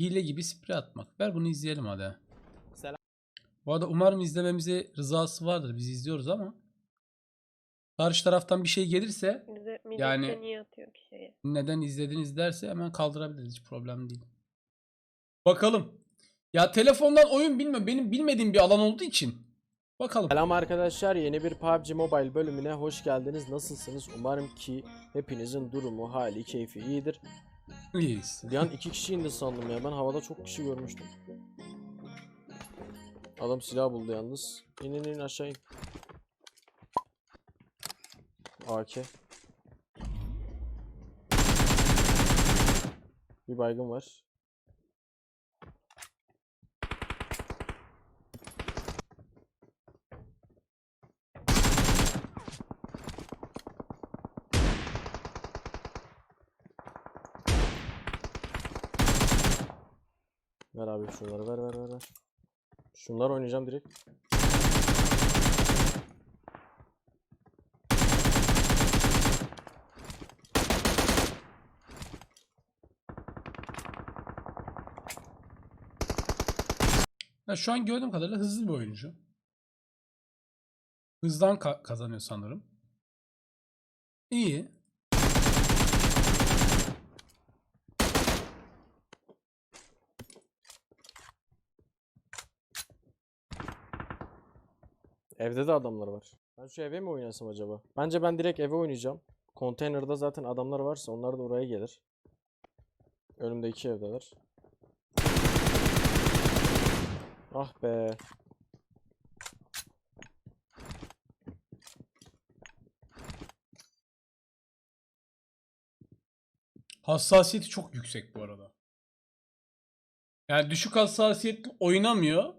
Hile gibi sprey atmak. Ver bunu izleyelim hadi. Selam. Bu arada umarım izlememize rızası vardır. Biz izliyoruz ama. Karşı taraftan bir şey gelirse Bize Yani- niye atıyor ki şeye? neden izlediniz derse hemen kaldırabiliriz. Hiç problem değil. Bakalım. Ya telefondan oyun bilmiyorum. Benim bilmediğim bir alan olduğu için. Bakalım. Selam arkadaşlar yeni bir PUBG Mobile bölümüne hoş geldiniz. Nasılsınız? Umarım ki hepinizin durumu, hali, keyfi iyidir. Bir an iki kişi indi sandım ya. Ben havada çok kişi görmüştüm. Adam silah buldu yalnız. İn in in aşağı in. AK. Bir baygın var. Ver abi şunları ver ver ver ver. Şunlar oynayacağım direkt. Ya şu an gördüğüm kadarıyla hızlı bir oyuncu. Hızdan ka- kazanıyor sanırım. İyi. Evde de adamlar var. Ben şu eve mi oynasam acaba? Bence ben direkt eve oynayacağım. Konteynerda zaten adamlar varsa onlar da oraya gelir. Önümde iki evdeler. Ah be. Hassasiyeti çok yüksek bu arada. Yani düşük hassasiyetli oynamıyor.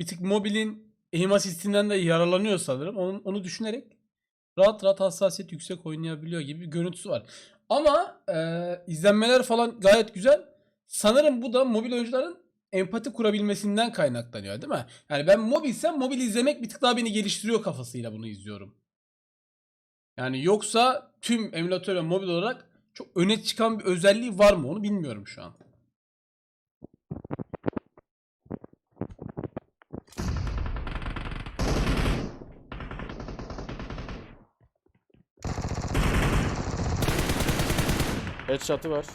Bir tık mobilin aim asistinden de yararlanıyor sanırım. Onu, onu düşünerek rahat rahat hassasiyet yüksek oynayabiliyor gibi bir görüntüsü var. Ama e, izlenmeler falan gayet güzel. Sanırım bu da mobil oyuncuların empati kurabilmesinden kaynaklanıyor değil mi? Yani ben mobilsem mobil izlemek bir tık daha beni geliştiriyor kafasıyla bunu izliyorum. Yani yoksa tüm emülatör ve mobil olarak çok öne çıkan bir özelliği var mı onu bilmiyorum şu an. Headshot'ı var.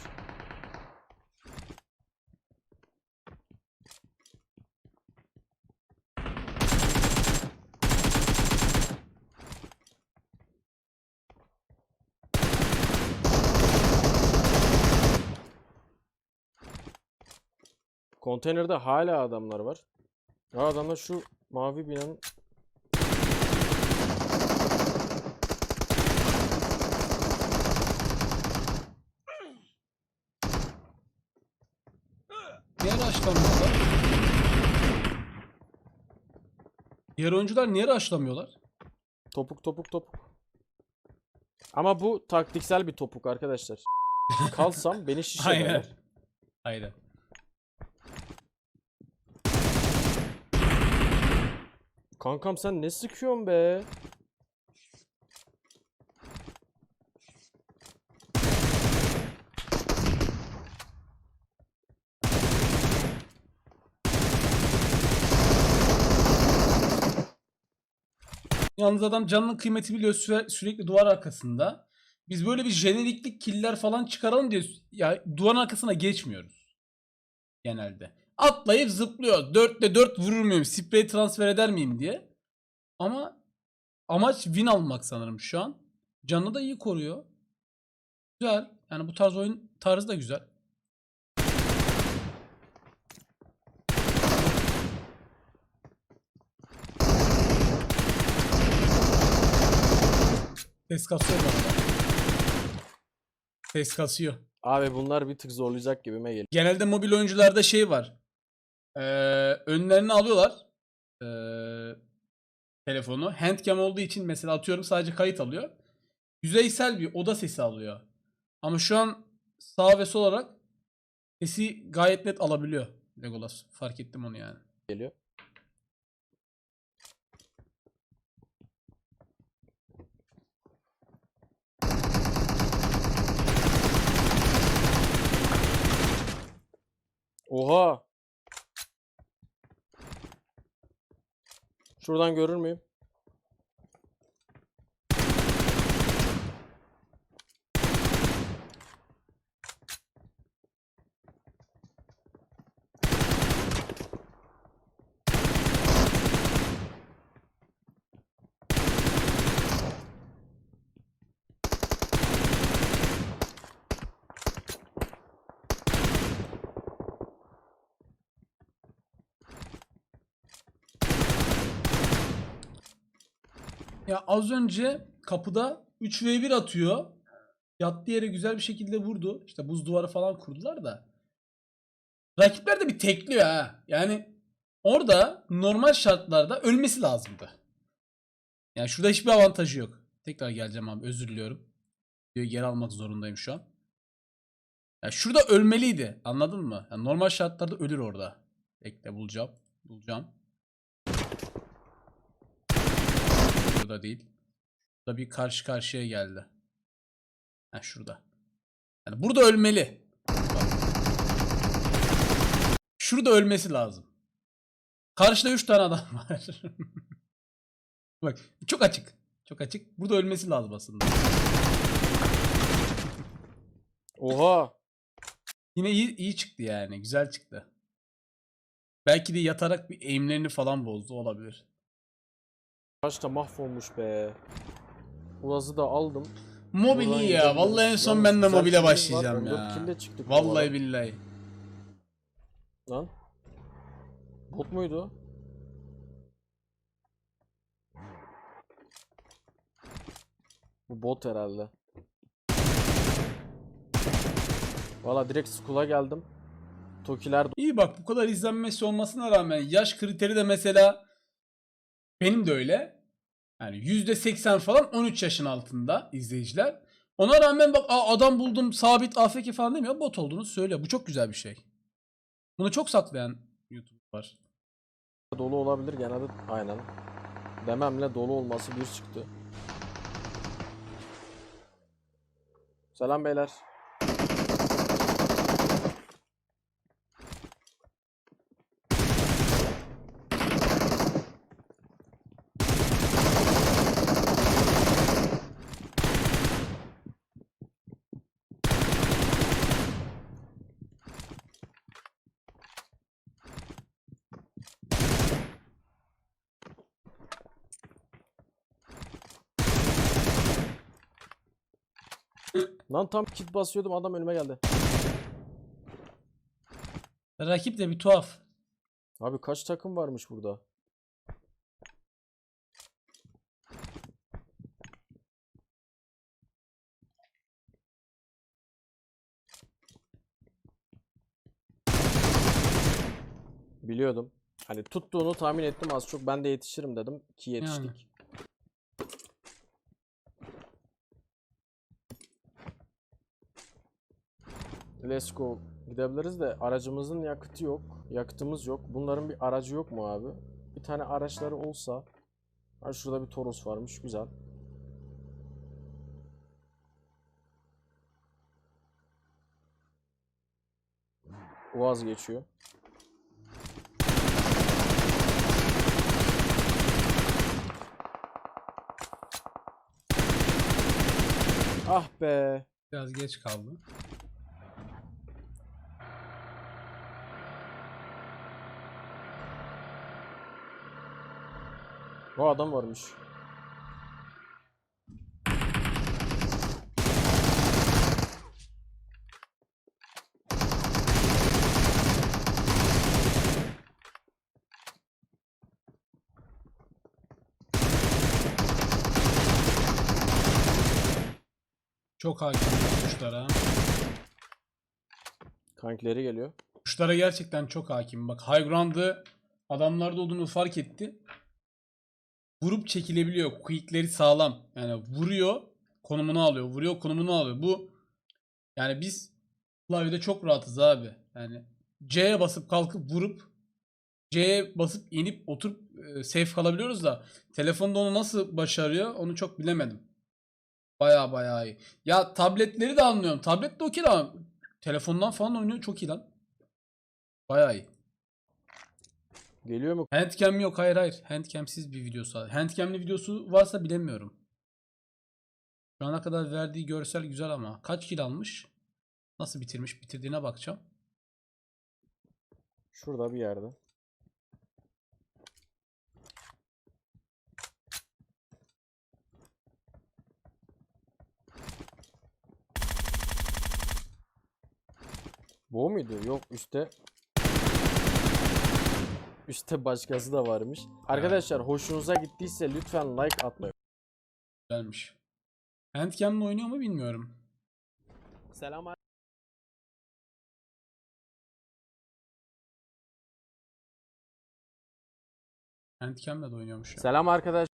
Konteynerde hala adamlar var. Ya adamlar şu mavi binanın Niye rushlamıyorlar? Diğer oyuncular niye rushlamıyorlar? Topuk topuk topuk. Ama bu taktiksel bir topuk arkadaşlar. Kalsam beni şiş Aynen. Aynen. Kankam sen ne sıkıyorsun be? Yalnız adam canının kıymeti biliyor süre- sürekli duvar arkasında. Biz böyle bir jeneriklik killer falan çıkaralım diye ya duvarın arkasına geçmiyoruz. Genelde. Atlayıp zıplıyor. 4'te 4 vurur muyum? Sprey transfer eder miyim diye. Ama amaç win almak sanırım şu an. Canını da iyi koruyor. Güzel. Yani bu tarz oyun tarzı da güzel. Ses kasıyor arada. Ses kasıyor. Abi bunlar bir tık zorlayacak gibime geliyor. Genelde mobil oyuncularda şey var. Ee, önlerine alıyorlar. Ee, telefonu. Handcam olduğu için mesela atıyorum sadece kayıt alıyor. Yüzeysel bir oda sesi alıyor. Ama şu an sağ ve sol olarak sesi gayet net alabiliyor Legolas. Fark ettim onu yani. geliyor. Oha. Şuradan görür müyüm? Ya az önce kapıda 3v1 atıyor. Yattığı yere güzel bir şekilde vurdu. İşte buz duvarı falan kurdular da. Rakipler de bir tekliyor ha. Yani orada normal şartlarda ölmesi lazımdı. Yani şurada hiçbir avantajı yok. Tekrar geleceğim abi özür diliyorum. Videoyu geri almak zorundayım şu an. Ya şurada ölmeliydi. Anladın mı? Yani normal şartlarda ölür orada. Bekle bulacağım. Bulacağım. Burada değil. Burada bir karşı karşıya geldi. Ha şurada. Yani burada ölmeli. Şurada ölmesi lazım. Karşıda 3 tane adam var. Bak çok açık. Çok açık. Burada ölmesi lazım aslında. Oha. Yine iyi, iyi çıktı yani. Güzel çıktı. Belki de yatarak bir eğimlerini falan bozdu olabilir. Kaç da mahvolmuş be. Ulaz'ı da aldım. Mobil Buradan iyi ya. Vallahi en son ben de mobile başlayacağım 14 ya. çıktık Vallahi billahi. Lan. Bot muydu? Bu bot herhalde. Valla direkt school'a geldim. Tokiler İyi bak bu kadar izlenmesi olmasına rağmen yaş kriteri de mesela benim de öyle. Yani %80 falan 13 yaşın altında izleyiciler. Ona rağmen bak "Aa, adam buldum sabit AFK falan demiyor. Bot olduğunu söylüyor. Bu çok güzel bir şey. Bunu çok saklayan YouTube var. dolu olabilir genelde aynen. Dememle dolu olması bir çıktı. Selam beyler. Lan tam kit basıyordum adam önüme geldi. Rakip de bir tuhaf. Abi kaç takım varmış burada? Biliyordum. Hani tuttuğunu tahmin ettim az çok ben de yetişirim dedim ki yetiştik. Yani. Let's go. Gidebiliriz de aracımızın yakıtı yok. Yakıtımız yok. Bunların bir aracı yok mu abi? Bir tane araçları olsa. Ha şurada bir Toros varmış. Güzel. Vazgeçiyor. Ah be. Biraz geç kaldı. O adam varmış. Çok hakim kuşlara. Kankleri geliyor. Kuşlara gerçekten çok hakim. Bak high ground'ı adamlarda olduğunu fark etti. Vurup çekilebiliyor. Quick'leri sağlam. Yani vuruyor, konumunu alıyor. Vuruyor, konumunu alıyor. Bu yani biz klavyede çok rahatız abi. Yani C'ye basıp kalkıp vurup C'ye basıp inip oturup e, safe kalabiliyoruz da telefonda onu nasıl başarıyor onu çok bilemedim. Baya baya iyi. Ya tabletleri de anlıyorum. Tablet de okey ama telefondan falan oynuyor çok iyi lan. Bayağı iyi. Geliyor mu? Handcam yok hayır hayır. Handcamsiz bir videosu. Handcamli videosu varsa bilemiyorum. Şu ana kadar verdiği görsel güzel ama. Kaç kill almış? Nasıl bitirmiş? Bitirdiğine bakacağım. Şurada bir yerde. Bu muydu? Yok üstte. Üstte başkası da varmış. Arkadaşlar hoşunuza gittiyse lütfen like atmayı. Güzelmiş. Handcam'le oynuyor mu bilmiyorum. Selam Handcam'le de oynuyormuş ya. Selam arkadaş.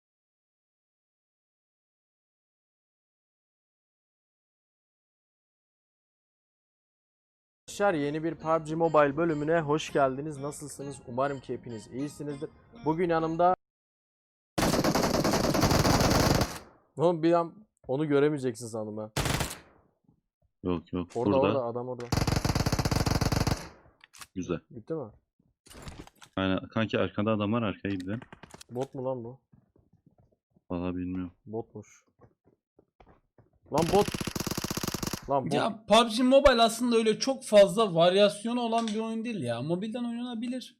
Arkadaşlar yeni bir PUBG Mobile bölümüne hoş geldiniz. Nasılsınız? Umarım ki hepiniz iyisinizdir. Bugün yanımda Oğlum bir an onu göremeyeceksin sandım ha. Yok yok. Orada Burada. orada adam orada. Güzel. Bitti mi? Aynen. Kanki arkada adam var arkaya gidelim. Bot mu lan bu? Valla bilmiyorum. Botmuş. Lan bot. Lan bot. Ya PUBG Mobile aslında öyle çok fazla varyasyonu olan bir oyun değil ya. Mobilden oynanabilir.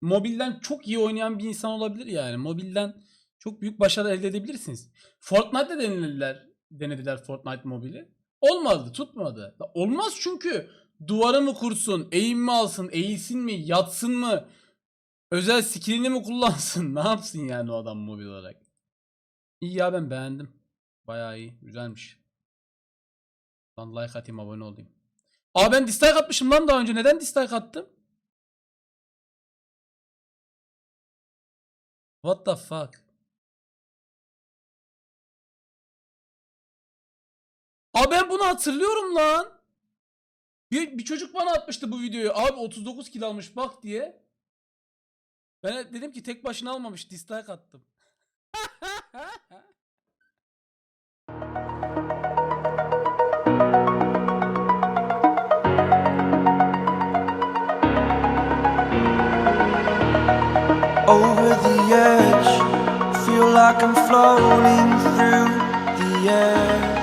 Mobilden çok iyi oynayan bir insan olabilir yani. Mobilden çok büyük başarı elde edebilirsiniz. Fortnite'da denediler, denediler Fortnite mobili. Olmadı, tutmadı. Olmaz çünkü duvarı mı kursun, eğim mi alsın, eğilsin mi, yatsın mı, özel skillini mi kullansın, ne yapsın yani o adam mobil olarak. İyi ya ben beğendim. Bayağı iyi, güzelmiş. Lan like atayım abone olayım. Aa ben dislike atmışım lan daha önce. Neden dislike attım? What the fuck? Aa ben bunu hatırlıyorum lan. Bir, bir çocuk bana atmıştı bu videoyu. Abi 39 kilo almış bak diye. Ben dedim ki tek başına almamış. Dislike attım. like I'm floating through the air.